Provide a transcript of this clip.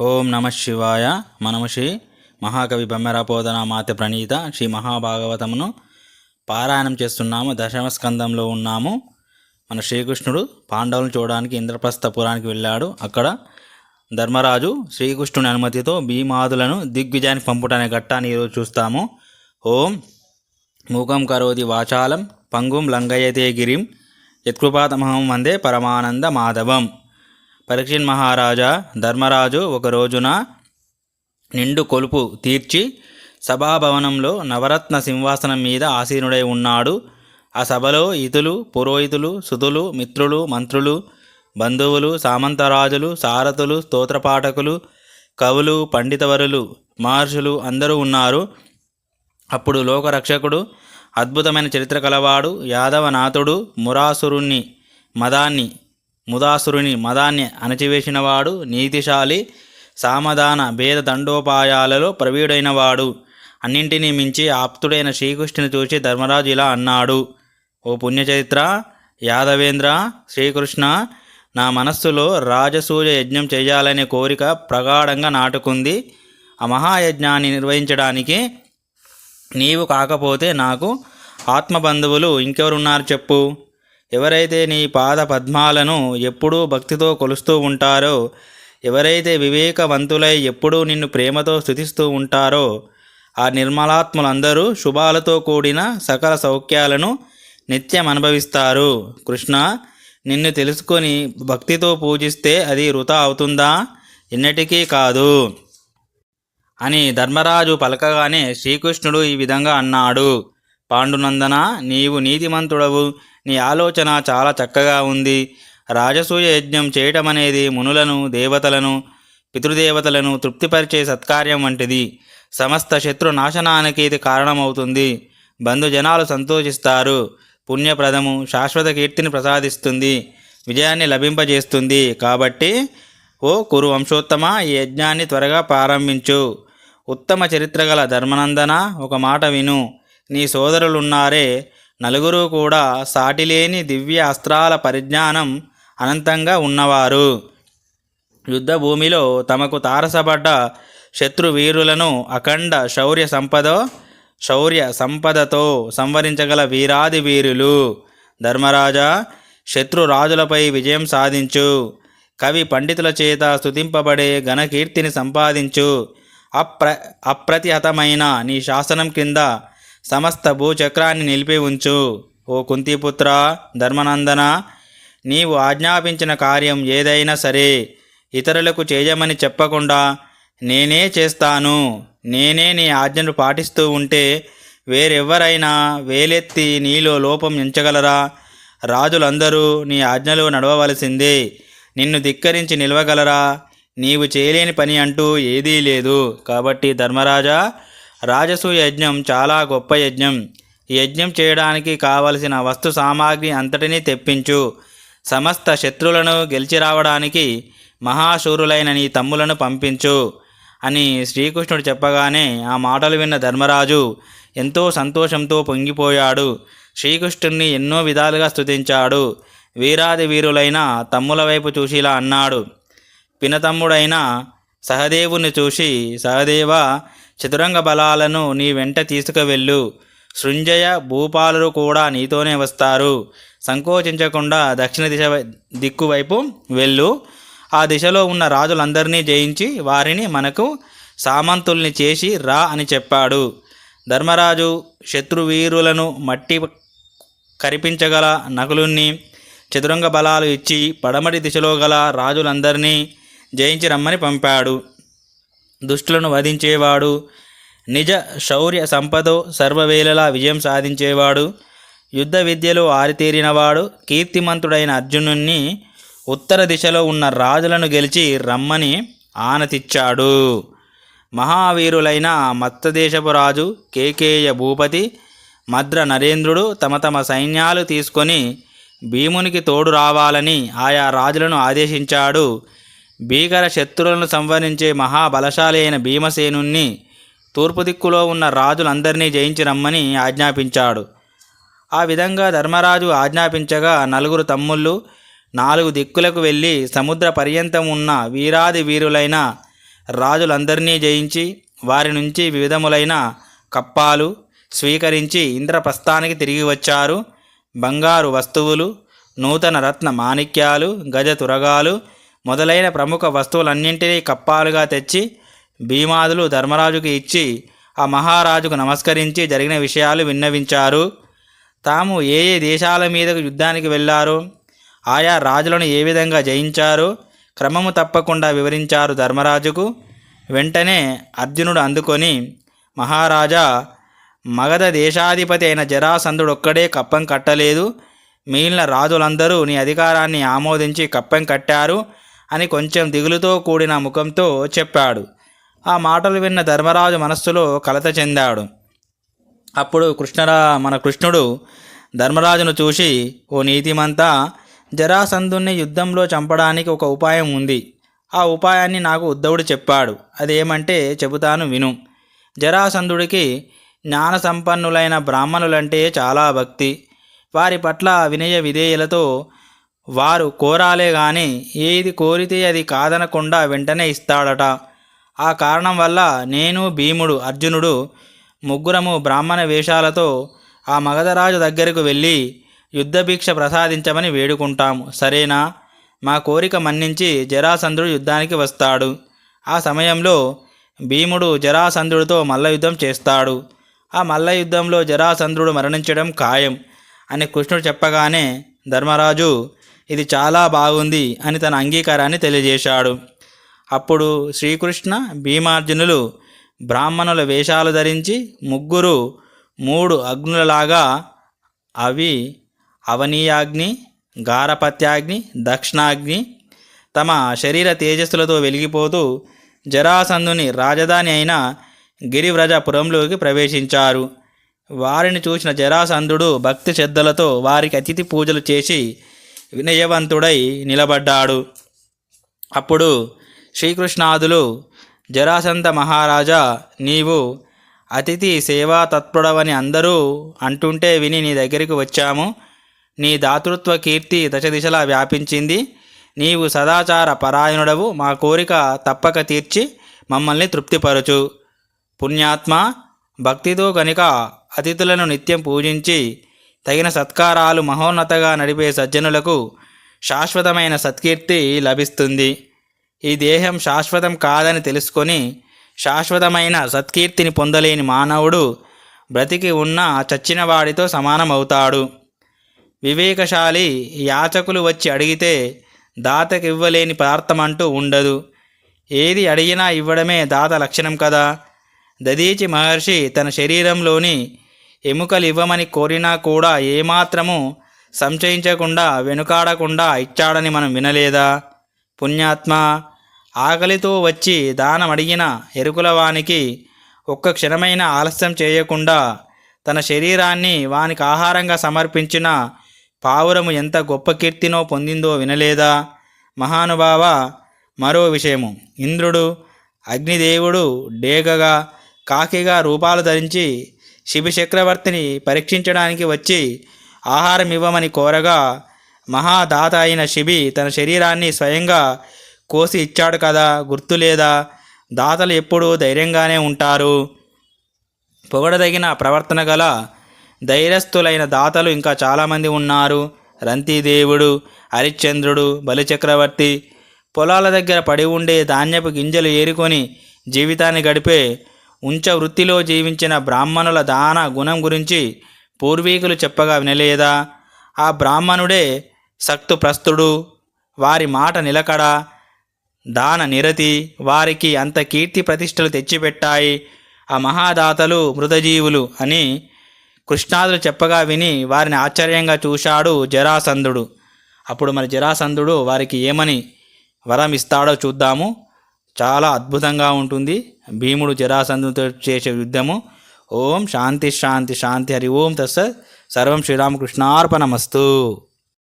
ఓం నమ శివాయ మనము శ్రీ మహాకవి బొమ్మెరపోదన మాత ప్రణీత శ్రీ మహాభాగవతమును పారాయణం చేస్తున్నాము దశమస్కందంలో ఉన్నాము. మన శ్రీకృష్ణుడు పాండవులను చూడడానికి ఇంద్రప్రస్థపురానికి వెళ్ళాడు. అక్కడ ధర్మరాజు శ్రీకృష్ణుని అనుమతితో భీమాదులను దిగ్విజయానికి పంపుటనే ఘట్టాన్ని ఈరోజు చూస్తాము. ఓం మూకం కరోతి వాచాలం పంగుం లంగయతే గిరిం యత్కృపాతమహం వందే పరమానంద మాధవం. పరీక్షిన్ మహారాజా ధర్మరాజు ఒక రోజున నిండు కొలుపు తీర్చి సభాభవనంలో నవరత్న సింహాసనం మీద ఆసీనుడై ఉన్నాడు. ఆ సభలో ఇతులు పురోహితులు సుతులు మిత్రులు మంత్రులు బంధువులు సామంతరాజులు సారథులు స్తోత్రపాఠకులు కవులు పండితవరులు మహర్షులు అందరూ ఉన్నారు. అప్పుడు లోకరక్షకుడు అద్భుతమైన చరిత్ర కలవాడు యాదవనాథుడు మురాసురుణ్ణి మదాన్ని ముదాసురుని మదాన్ని అణచివేసినవాడు నీతిశాలి సామధాన భేద దండోపాయాలలో ప్రవీడైనవాడు. అన్నింటినీ మించి ఆప్తుడైన శ్రీకృష్ణుని చూసి ధర్మరాజు ఇలా అన్నాడు ఓ పుణ్యచరిత్ర యాదవేంద్ర శ్రీకృష్ణ నా మనస్సులో రాజసూయ యజ్ఞం చేయాలనే కోరిక ప్రగాఢంగా నాటుకుంది. ఆ మహాయజ్ఞాన్ని నిర్వహించడానికి నీవు కాకపోతే నాకు ఆత్మబంధువులు ఇంకెవరున్నారు చెప్పు. ఎవరైతే నీ పాద పద్మాలను ఎప్పుడూ భక్తితో కొలుస్తూ ఉంటారో ఎవరైతే వివేకవంతులై ఎప్పుడూ నిన్ను ప్రేమతో స్థుతిస్తూ ఉంటారో ఆ నిర్మలాత్ములందరూ శుభాలతో కూడిన సకల సౌఖ్యాలను నిత్యం అనుభవిస్తారు. కృష్ణ నిన్ను తెలుసుకొని భక్తితో పూజిస్తే అది వృత అవుతుందా? ఎన్నటికీ కాదు. అని ధర్మరాజు పలకగానే శ్రీకృష్ణుడు ఈ విధంగా అన్నాడు. పాండునందన నీవు నీతిమంతుడవు నీ ఆలోచన చాలా చక్కగా ఉంది. రాజసూయ యజ్ఞం చేయటం అనేది మునులను దేవతలను పితృదేవతలను తృప్తిపరిచే సత్కార్యం వంటిది. సమస్త శత్రు నాశనానికి ఇది కారణమవుతుంది. బంధుజనాలు సంతోషిస్తారు. పుణ్యప్రదము శాశ్వత కీర్తిని ప్రసాదిస్తుంది. విజయాన్ని లభింపజేస్తుంది. కాబట్టి ఓ కురు వంశోత్తమ ఈ యజ్ఞాన్ని త్వరగా ప్రారంభించు. ఉత్తమ చరిత్ర గల ధర్మనందన ఒక మాట విను. నీ సోదరులున్నారే. నలుగురు కూడా సాటిలేని దివ్య అస్త్రాల పరిజ్ఞానం అనంతంగా ఉన్నవారు. యుద్ధ భూమిలో తమకు తారసపడ్డ శత్రువీరులను అఖండ శౌర్య సంపద శౌర్య సంపదతో సంవరించగల వీరాది వీరులు. ధర్మరాజా శత్రు రాజులపై విజయం సాధించు. కవి పండితుల చేత స్తుతింపబడే ఘనకీర్తిని సంపాదించు. అప్ర అప్రతిహతమైన నీ శాసనం కింద సమస్త భూచక్రాన్ని నిలిపి ఉంచు ఓ కుంతిపుత్ర ధర్మనందన! నీవు ఆజ్ఞాపించిన కార్యం ఏదైనా సరే ఇతరులకు చేయమని చెప్పకుండా నేనే చేస్తాను. నేనే నీ ఆజ్ఞను పాటిస్తూ ఉంటే వేరెవ్వరైనా వేలెత్తి నీలో లోపం ఎంచగలరా? రాజులందరూ నీ ఆజ్ఞలో నడవవలసిందే. నిన్ను ధిక్కరించి నిలవగలరా? నీవు చేయలేని పని అంటూ ఏదీ లేదు. కాబట్టి ధర్మరాజా రాజసూయ యజ్ఞం చాలా గొప్ప యజ్ఞం. ఈ యజ్ఞం చేయడానికి కావలసిన వస్తు సామాగ్రి అంతటినీ తెప్పించు. సమస్త శత్రువులను గెలిచి రావడానికి మహాశూరులైన నీ తమ్ములను పంపించు అని శ్రీకృష్ణుడు చెప్పగానే ఆ మాటలు విన్న ధర్మరాజు ఎంతో సంతోషంతో పొంగిపోయాడు. శ్రీకృష్ణుణ్ణి ఎన్నో విధాలుగా స్తుతించాడు. వీరాది వీరులైన తమ్ముల వైపు చూసి ఇలా అన్నాడు. పినతమ్ముడైన సహదేవుని చూసి సహదేవ చతురంగ బలాలను నీ వెంట తీసుకువెళ్ళు. సృంజయ భూపాలు కూడా నీతోనే వస్తారు. సంకోచించకుండా దక్షిణ దిశ దిక్కువైపు దిక్కు వైపు వెళ్ళు. ఆ దిశలో ఉన్న రాజులందరినీ జయించి వారిని మనకు సామంతుల్ని చేసి రా అని చెప్పాడు. ధర్మరాజు శత్రువీరులను మట్టి కరిపించగల నకులుణ్ణి చతురంగ బలాలు ఇచ్చి పడమటి దిశలో గల రాజులందరినీ జయించి రమ్మని పంపాడు. దుష్టులను వధించేవాడు. నిజ శౌర్య సంపదో సర్వవేళలా విజయం సాధించేవాడు. యుద్ధ విద్యలో ఆరితేరినవాడు. కీర్తిమంతుడైన అర్జునుణ్ణి ఉత్తర దిశలో ఉన్న రాజులను గెలిచి రమ్మని ఆనతిచ్చాడు. మహావీరులైన మత్తదేశపు రాజు కేకేయ భూపతి మద్ర నరేంద్రుడు తమ తమ సైన్యాలు తీసుకొని భీమునికి తోడు రావాలని ఆయా రాజులను ఆదేశించాడు. భీకర శత్రువులను సంవరించే మహాబలశాలి అయిన భీమసేనుణ్ణి తూర్పు దిక్కులో ఉన్న రాజులందరినీ జయించి రమ్మని ఆజ్ఞాపించాడు. ఆ విధంగా ధర్మరాజు ఆజ్ఞాపించగా నలుగురు తమ్ముళ్ళు నాలుగు దిక్కులకు వెళ్ళి సముద్ర పర్యంతం ఉన్న వీరాది వీరులైన రాజులందరినీ జయించి వారి నుంచి వివిధములైన కప్పాలు స్వీకరించి ఇంద్రప్రస్థానికి తిరిగి వచ్చారు. బంగారు వస్తువులు నూతన రత్న మాణిక్యాలు గజ తురగాలు మొదలైన ప్రముఖ వస్తువులన్నింటినీ కప్పాలుగా తెచ్చి భీమాదులు ధర్మరాజుకి ఇచ్చి ఆ మహారాజుకు నమస్కరించి జరిగిన విషయాలు విన్నవించారు. తాము ఏ ఏ దేశాల మీదకు యుద్ధానికి వెళ్ళారు ఆయా రాజులను ఏ విధంగా జయించారు క్రమము తప్పకుండా వివరించారు ధర్మరాజుకు. వెంటనే అర్జునుడు అందుకొని మహారాజా మగధ దేశాధిపతి అయిన జరాసంధుడొక్కడే కప్పం కట్టలేదు. మిగిలిన రాజులందరూ నీ అధికారాన్ని ఆమోదించి కప్పం కట్టారు. అని కొంచెం దిగులుతో కూడిన ముఖంతో చెప్పాడు. ఆ మాటలు విన్న ధర్మరాజు మనస్సులో కలత చెందాడు. అప్పుడు కృష్ణరా మన కృష్ణుడు ధర్మరాజును చూసి ఓ నీతిమంతా జరాసంధుణ్ణి యుద్ధంలో చంపడానికి ఒక ఉపాయం ఉంది. ఆ ఉపాయాన్ని నాకు ఉద్ధవుడు చెప్పాడు. అదేమంటే చెబుతాను విను. జరాసంధుడికి జ్ఞాన సంపన్నులైన బ్రాహ్మణులంటే చాలా భక్తి. వారి పట్ల వినయ విధేయులతో వారు కోరాలే గాని ఏది కోరితే అది కాదనకుండా వెంటనే ఇస్తాడట. ఆ కారణం వల్ల నేను భీముడు అర్జునుడు ముగ్గురము బ్రాహ్మణ వేషాలతో ఆ మగధరాజు దగ్గరకు వెళ్ళి యుద్ధభిక్ష ప్రసాదించమని వేడుకుంటాము. సరేనా? మా కోరిక మన్నించి జరాసంధుడు యుద్ధానికి వస్తాడు. ఆ సమయంలో భీముడు జరాసంధుడితో మల్లయుద్ధం చేస్తాడు. ఆ మల్ల యుద్ధంలో జరాసంధుడు మరణించడం ఖాయం అని కృష్ణుడు చెప్పగానే ధర్మరాజు ఇది చాలా బాగుంది అని తన అంగీకారాన్ని తెలియజేశాడు. అప్పుడు శ్రీకృష్ణ భీమార్జునులు బ్రాహ్మణుల వేషాలు ధరించి ముగ్గురు మూడు అగ్నులలాగా అవి అవనీయాగ్ని గారపత్యాగ్ని దక్షిణాగ్ని తమ శరీర తేజస్సులతో వెలిగిపోతూ జరాసంధుని రాజధాని అయిన గిరివ్రజపురంలోకి ప్రవేశించారు. వారిని చూసిన జరాసంధుడు భక్తి శ్రద్ధలతో వారికి అతిథి పూజలు చేసి వినయవంతుడై నిలబడ్డాడు. అప్పుడు శ్రీకృష్ణాదులు జరాసంత మహారాజా నీవు అతిథి సేవా తత్పరుడవని అందరూ అంటుంటే విని నీ దగ్గరికి వచ్చాము. నీ దాతృత్వ కీర్తి దశ దిశలా వ్యాపించింది. నీవు సదాచార పరాయణుడవు. మా కోరిక తప్పక తీర్చి మమ్మల్ని తృప్తిపరచు. పుణ్యాత్మ భక్తితో కనుక అతిథులను నిత్యం పూజించి తగిన సత్కారాలు మహోన్నతగా నడిపే సజ్జనులకు శాశ్వతమైన సత్కీర్తి లభిస్తుంది. ఈ దేహం శాశ్వతం కాదని తెలుసుకొని శాశ్వతమైన సత్కీర్తిని పొందలేని మానవుడు బ్రతికి ఉన్న చచ్చినవాడితో సమానమవుతాడు. వివేకశాలి యాచకులు వచ్చి అడిగితే దాతకివ్వలేని పదార్థం అంటూ ఉండదు. ఏది అడిగినా ఇవ్వడమే దాత లక్షణం కదా? దదీచి మహర్షి తన శరీరంలోని ఎముకలు ఇవ్వమని కోరినా కూడా ఏమాత్రము సంచయించకుండా వెనుకాడకుండా ఇచ్చాడని మనం వినలేదా? పుణ్యాత్మ ఆకలితో వచ్చి దానం అడిగిన ఎరుకులవానికి ఒక్క క్షణమైన ఆలస్యం చేయకుండా తన శరీరాన్ని వానికి ఆహారంగా సమర్పించిన పావురము ఎంత గొప్ప కీర్తినో పొందిందో వినలేదా? మహానుభావ మరో విషయము. ఇంద్రుడు అగ్నిదేవుడు డేగగా కాకిగా రూపాలు ధరించి శిబి చక్రవర్తిని పరీక్షించడానికి వచ్చి ఆహారం ఇవ్వమని కోరగా మహాదాత అయిన శిబి తన శరీరాన్ని స్వయంగా కోసి ఇచ్చాడు కదా గుర్తులేదా దాతలు ఎప్పుడూ ధైర్యంగానే ఉంటారు. పొగడదగిన ప్రవర్తన గల ధైర్యస్థులైన దాతలు ఇంకా చాలామంది ఉన్నారు. రంతిదేవుడు హరిశ్చంద్రుడు బలిచక్రవర్తి పొలాల దగ్గర పడి ఉండే ధాన్యపు గింజలు ఏరుకొని జీవితాన్ని గడిపే ఉంచ వృత్తిలో జీవించిన బ్రాహ్మణుల దాన గుణం గురించి పూర్వీకులు చెప్పగా వినలేదా? ఆ బ్రాహ్మణుడే సక్తుప్రస్తుడు వారి మాట నిలకడ దాన నిరతి వారికి అంత కీర్తి ప్రతిష్టలు తెచ్చిపెట్టాయి. ఆ మహాదాతలు మృతజీవులు అని కృష్ణాదులు చెప్పగా విని వారిని ఆశ్చర్యంగా చూశాడు జరాసంధుడు. అప్పుడు మరి జరాసంధుడు వారికి ఏమని వరం ఇస్తాడో చూద్దాము. చాలా అద్భుతంగా ఉంటుంది. భీముడు జరాసంధుతో చేసే యుద్ధము. ఓం శాంతి శాంతి శాంతి. హరి ఓం తస్సత్ సర్వం శ్రీరామకృష్ణార్పణమస్తు.